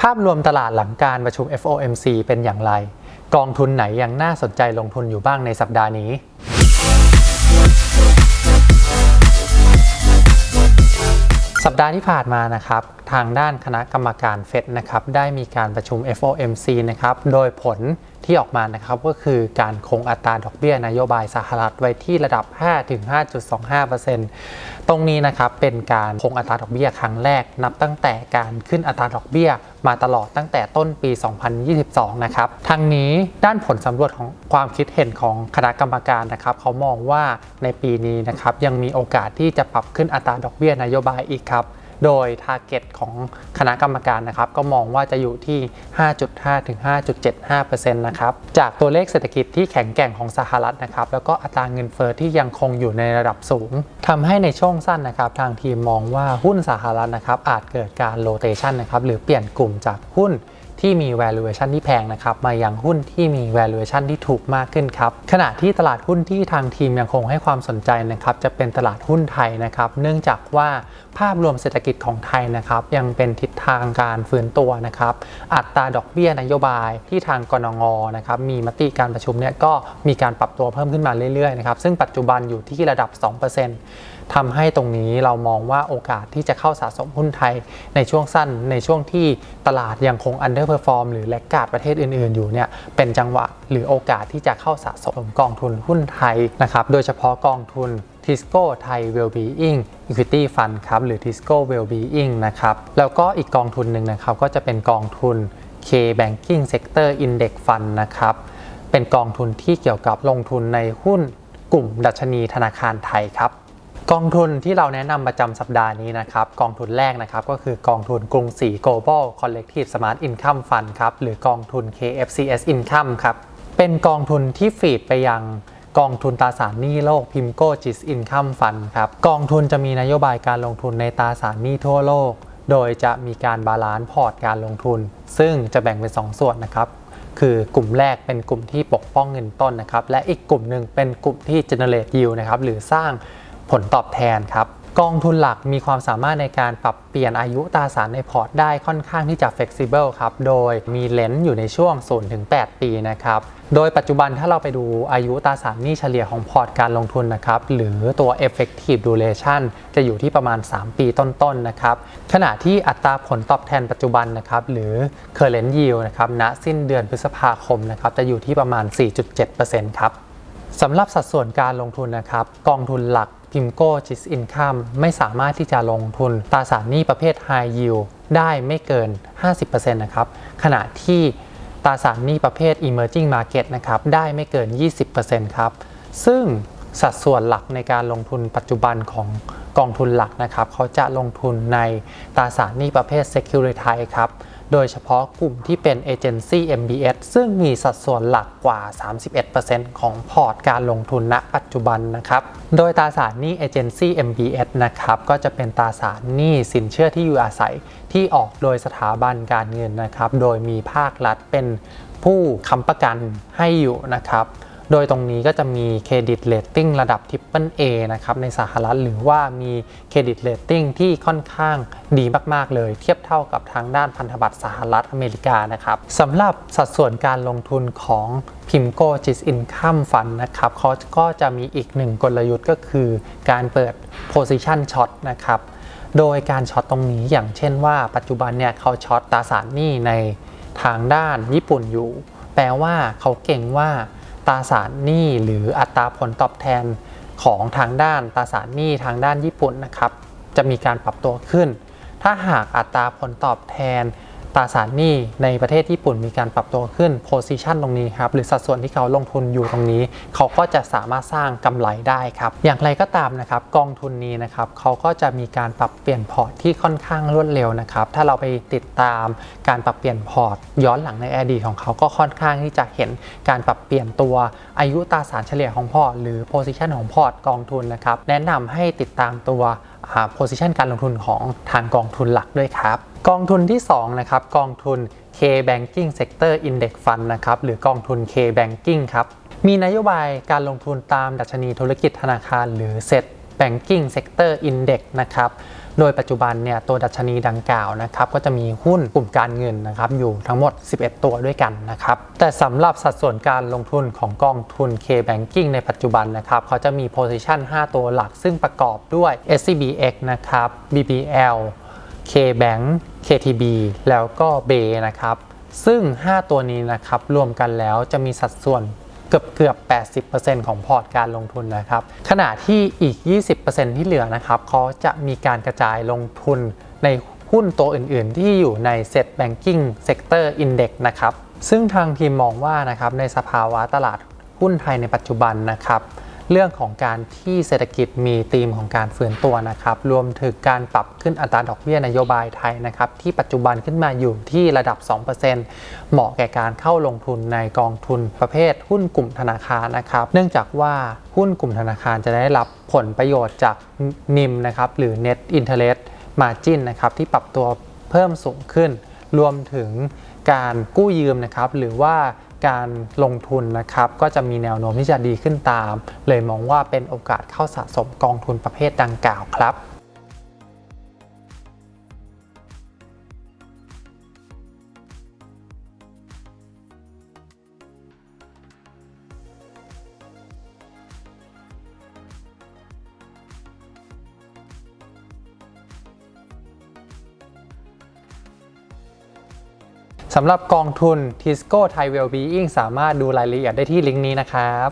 ภาพรวมตลาดหลังการประชุม FOMC เป็นอย่างไร กองทุนไหนยังน่าสนใจลงทุนอยู่บ้างในสัปดาห์นี้ สัปดาห์ที่ผ่านมานะครับ ทางด้านคณะกรรมการเฟดนะครับได้มีการประชุม FOMC นะครับโดยผลที่ออกมานะครับก็คือการคงอัตราดอกเบี้ยนโยบายสหรัฐไว้ที่ระดับ 5-5.25%ตรงนี้นะครับเป็นการคงอัตราดอกเบี้ยครั้งแรก นับตั้งแต่การขึ้นอัตราดอกเบี้ยมาตลอดตั้งแต่ต้นปี 2022 นะครับทางนี้ด้านผลสำรวจของความคิดเห็นของคณะกรรมการนะครับเขามองว่าในปีนี้นะครับยังมีโอกาสที่จะปรับขึ้นอัตราดอกเบี้ยนโยบายอีกครับ โดย t a r g e t ของคณะกรรมการนะครับ ก็มองว่าจะอยู่ที่ 5.5 ถึง 5.75%นะครับ จากตัวเลขเศรษฐกิจที่แข็งแกร่งของสหรัฐนะครับ แล้วก็อัตราเงินเฟอ้อที่ยังคงอยู่ในระดับสูงทำให้ในช่วงสั้นนะครับ ทางทีมมองว่าหุ้นสหรัฐนะครับอาจเกิดการโลเทชันนะครับหรือเปลี่ยนกลุ่มจากหุ้น ที่มี valuation ที่แพงนะครับมายังหุ้นที่มี valuation ที่ถูกมากขึ้นครับขณะที่ตลาดหุ้นที่ทางทีมยังคงให้ความสนใจนะครับจะเป็นตลาดหุ้นไทยนะครับ เนื่องจากว่าภาพรวมเศรษฐกิจของไทยนะครับยังเป็นทิศทางการฟื้นตัวนะครับ อัตราดอกเบี้ยนโยบายที่ทางกรนงนะครับมีมติการประชุมเนี่ยก็มีการปรับตัวเพิ่มขึ้นมาเรื่อยๆนะครับซึ่งปัจจุบันอยู่ที่ระดับ 2% ทำให้ตรงนี้เรามองว่าโอกาสที่จะเข้าสะสมหุ้นไทยในช่วงสั้นในช่วงที่ตลาดยังคง underperform หรือแลกกาดประเทศอื่น ๆ อยู่เนี่ยเป็นจังหวะหรือโอกาสที่จะเข้าสะสมกองทุนหุ้นไทยนะครับโดยเฉพาะกองทุน Tisco Thai Wellbeing Equity Fund ครับหรือ Tisco Wellbeing นะครับแล้วก็อีกกองทุนหนึ่งนะครับก็จะเป็นกองทุน K Banking Sector Index Fund นะครับเป็นกองทุนที่เกี่ยวกับลงทุนในหุ้นกลุ่มดัชนีธนาคารไทยครับ กองทุนที่เราแนะนำประจำสัปดาห์นี้นะครับ กองทุนแรกนะครับก็คือกองทุนกรุงศรี global collective smart income fund ครับหรือกองทุน KFCS income ครับเป็นกองทุนที่ฟีดไปยังกองทุนตราสารหนี้โลกพิมโก้จิสอินคัมฟันครับกองทุนจะมีนโยบายการลงทุนในตราสารหนี้ทั่วโลก โดยจะมีการบาลานซ์พอร์ตการลงทุน ซึ่งจะแบ่งเป็น 2 ส่วนนะครับคือกลุ่มแรกเป็นกลุ่มที่ปกป้องเงินต้นนะครับและอีกกลุ่มหนึ่งเป็นกลุ่มที่ generate yield นะครับหรือสร้าง ผลตอบแทนครับกองทุนหลักมีความสามารถในการปรับเปลี่ยนอายุตราสารในพอร์ตได้ค่อนข้างที่จะ flexible ครับ โดยมีเลนส์อยู่ในช่วง 0-8 ปีนะครับ โดยปัจจุบันถ้าเราไปดูอายุตราสารหนี้เฉลี่ยของพอร์ตการลงทุนนะครับ หรือตัว effective duration จะอยู่ที่ประมาณ 3 ปีต้นๆนนะครับ ขณะที่อัตราผลตอบแทนปัจจุบันนะครับ หรือ current yield นะครับณสิ้นเดือนพฤษภาคมนะครับจะอยู่ที่ประมาณ 4.7%ครับ สำหรับสัดส่วนการลงทุนนะครับ กองทุนหลักพิมโก้จิสอินคัมไม่สามารถที่จะลงทุนตราสารหนี้ประเภท High Yield ได้ไม่เกิน 50%นะครับ ขณะที่ตราสารหนี้ประเภท Emerging Market นะครับได้ไม่เกิน 20%ครับ ซึ่งสัดส่วนหลักในการลงทุนปัจจุบันของกองทุนหลักนะครับ เขาจะลงทุนในตราสารหนี้ประเภท Securitize ครับ โดยเฉพาะกลุ่มที่เป็นเอเจนซี่ MBS ซึ่งมีสัดส่วนหลักกว่า 31%ของพอร์ตการลงทุนณปัจจุบันนะครับ โดยตราสารหนี้เอเจนซี่ MBS นะครับ ก็จะเป็นตราสารหนี้สินเชื่อที่อยู่อาศัยที่ออกโดยสถาบันการเงินนะครับ โดยมีภาครัฐเป็นผู้ค้ำประกันให้อยู่นะครับ โดยตรงนี้ก็จะมีเครดิตเลตติ้งระดับ Triple A นะครับในสหรัฐหรือว่ามีเครดิตเลตติ้งที่ค่อนข้างดีมาก ๆ เลย เทียบเท่ากับทางด้านพันธบัตรสหรัฐอเมริกานะครับสำหรับสัดส่วนการลงทุนของพิมโก้จิสอินคัมฟันนะครับเขาก็จะมีอีกหนึ่งกลยุทธ์ก็คือการเปิด Position Short นะครับโดยการช็อตตรงนี้อย่างเช่นว่าปัจจุบันเนี่ยเขาช็อตตราสารหนี้ในทางด้านญี่ปุ่นอยู่ แปลว่าเขาเก่งว่า ตราสารหนี้หรืออัตราผลตอบแทนของทางด้านตราสารหนี้ทางด้านญี่ปุ่นนะครับ จะมีการปรับตัวขึ้น ถ้าหากอัตราผลตอบแทน ตราสารหนี้ในประเทศญี่ปุ่นมีการปรับตัวขึ้นโพซิชันตรงนี้ครับหรือสัดส่วนที่เขาลงทุนอยู่ตรงนี้ เขาก็จะสามารถสร้างกำไรได้ครับอย่างไรก็ตามนะครับกองทุนนี้นะครับเขาก็จะมีการปรับเปลี่ยนพอร์ตที่ค่อนข้างรวดเร็วนะครับถ้าเราไปติดตามการปรับเปลี่ยนพอร์ต ย้อนหลังในอดีตของเขาก็ค่อนข้างที่จะเห็นการปรับเปลี่ยนตัวอายุตราสารเฉลี่ยของพอร์ตหรือโพซิชันของพอร์ตกองทุนนะครับแนะนำให้ติดตามตัว โพซิชันการลงทุนของทางกองทุนหลักด้วยครับ กองทุนที่ 2 นะครับ กองทุน K Banking Sector Index Fund นะครับ หรือกองทุน K Banking ครับ มีนโยบายการลงทุนตามดัชนีธุรกิจธนาคารหรือ Set Banking Sector Index นะครับโดยปัจจุบันเนี่ยตัวดัชนีดังกล่าวนะครับก็จะมีหุ้นกลุ่มการเงินนะครับอยู่ทั้งหมด 11 ตัวด้วยกันนะครับแต่สำหรับสัดส่วนการลงทุนของกองทุน K-Banking ในปัจจุบันนะครับเขาจะมี position 5 ตัวหลักซึ่งประกอบด้วย SCBX นะครับ BBL K-Bank KTB แล้วก็ B นะครับซึ่ง 5 ตัวนี้นะครับรวมกันแล้วจะมีสัดส่วน เกือบเกือบ 80%ของพอร์ตการลงทุนนะครับ ขณะที่อีก 20%ที่เหลือนะครับเขาจะมีการกระจายลงทุนในหุ้นตัวอื่น ๆ ที่อยู่ใน Set Banking Sector Index นะครับ ซึ่งทางทีมมองว่านะครับในสภาวะตลาดหุ้นไทยในปัจจุบันนะครับ เรื่องของการที่เศรษฐกิจมีธีมของการฟื้นตัวนะครับ รวมถึงการปรับขึ้นอัตราดอกเบี้ยนโยบายไทยนะครับ ที่ปัจจุบันขึ้นมาอยู่ที่ระดับ 2%เหมาะแก่การเข้าลงทุนในกองทุนประเภทหุ้นกลุ่มธนาคารนะครับ เนื่องจากว่าหุ้นกลุ่มธนาคารจะได้รับผลประโยชน์จากนิมนะครับหรือ Net Interest Margin นะครับที่ปรับตัวเพิ่มสูงขึ้น รวมถึงการกู้ยืมนะครับหรือว่า การลงทุนนะครับก็จะมีแนวโน้มที่จะดีขึ้นตาม เลยมองว่าเป็นโอกาสเข้าสะสมกองทุนประเภทดังกล่าวครับ สำหรับกองทุน Tisco Thai Wellbeing สามารถดูรายละเอียดได้ที่ลิงก์นี้นะครับ